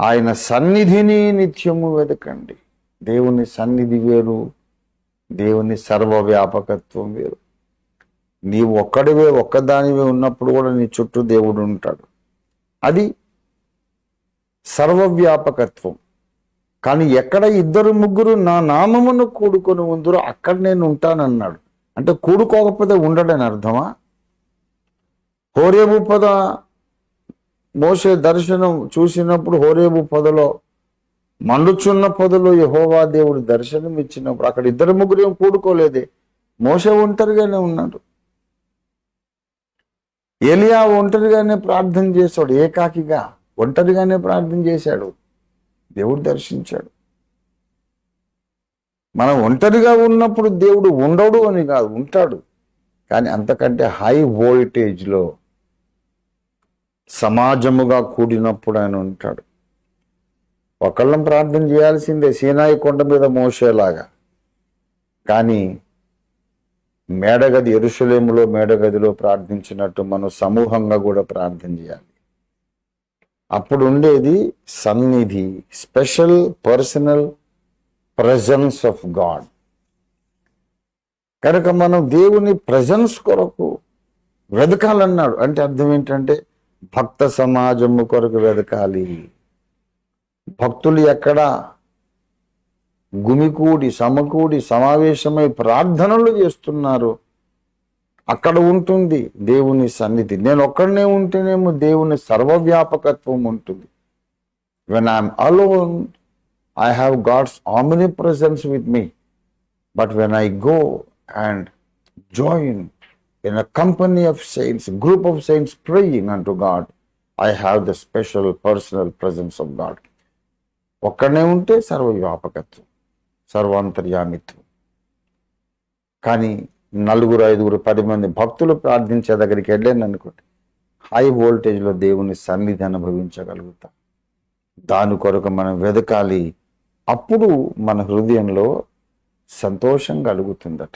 ఆయన సన్నిధిని నిత్యము వెతకండి దేవుని సన్నిధి వేరు దేవుని సర్వవ్యాపకత్వం వేరు. నీవు ఒక్కడివే ఒక్కదానివే ఉన్నప్పుడు కూడా నీ చుట్టూ దేవుడు ఉంటాడు. అది సర్వవ్యాపకత్వం. కానీ ఎక్కడ ఇద్దరు ముగ్గురు నా నామమును కూడుకొని ఉందరో అక్కడ నేను ఉంటానన్నాడు. అంటే కూడుకోకపోతే ఉండడని అర్థమా? హోరేబు పద మోసే దర్శనం చూసినప్పుడు హోరేబు పొదలో మండుచున్న పొదలో యహోవా దేవుడు దర్శనం ఇచ్చినప్పుడు అక్కడ ఇద్దరు ముగ్గురు కూడుకోలేదే. మోసే ఒంటరిగానే ఉన్నాడు. ఏలియా ఒంటరిగానే ప్రార్థన చేశాడు ఏకాకిగా ఒంటరిగానే ప్రార్థన చేశాడు. దేవుడు దర్శించాడు. మనం ఒంటరిగా ఉన్నప్పుడు దేవుడు ఉండడు అని కాదు ఉంటాడు. కానీ అంతకంటే హై వోల్టేజ్లో సమాజముగా కూడినప్పుడు ఆయన ఉంటాడు. ఒకళ్ళం ప్రార్థన చేయాల్సిందే సీనాయి కొండ మీద మోసేలాగా. కానీ మేడగది ఎరుసలేములో మేడగదిలో ప్రార్థించినట్టు మనం సమూహంగా కూడా ప్రార్థన చేయాలి. అప్పుడు ఉండేది సన్నిధి special personal presence of God. కనుక మనం దేవుని ప్రజెన్స్ కొరకు వెతకాలన్నాడు అంటే అర్థం ఏంటంటే భక్త సమాజము కొరకు వెతకాలి భక్తులు ఎక్కడ గుమికూడి సమకూడి సమావేశమై ప్రార్థనలు చేస్తున్నారు. అక్కడ ఉంటుంది దేవుని సన్నిధి. నేను ఒక్కడనే ఉంటేనేమో దేవుని సర్వవ్యాపకత్వం ఉంటుంది. When I'm alone I have God's omnipresence with me but when I go and join in a company of saints, group of saints praying unto God, I have the special personal presence of God. ఒక్కడనే ఉంటే సర్వవ్యాపకత్వం సర్వాంతర్యామిత్వం. కానీ నలుగురు ఐదుగురు పది మంది భక్తులు ప్రార్థించే దగ్గరికి వెళ్ళాను అనుకోండి. హై వోల్టేజ్లో దేవుని సన్నిధి అనుభవించగలుగుతాం. దాని కొరకు మనం వెదకాలి. అప్పుడు మన హృదయంలో సంతోషం కలుగుతుందట.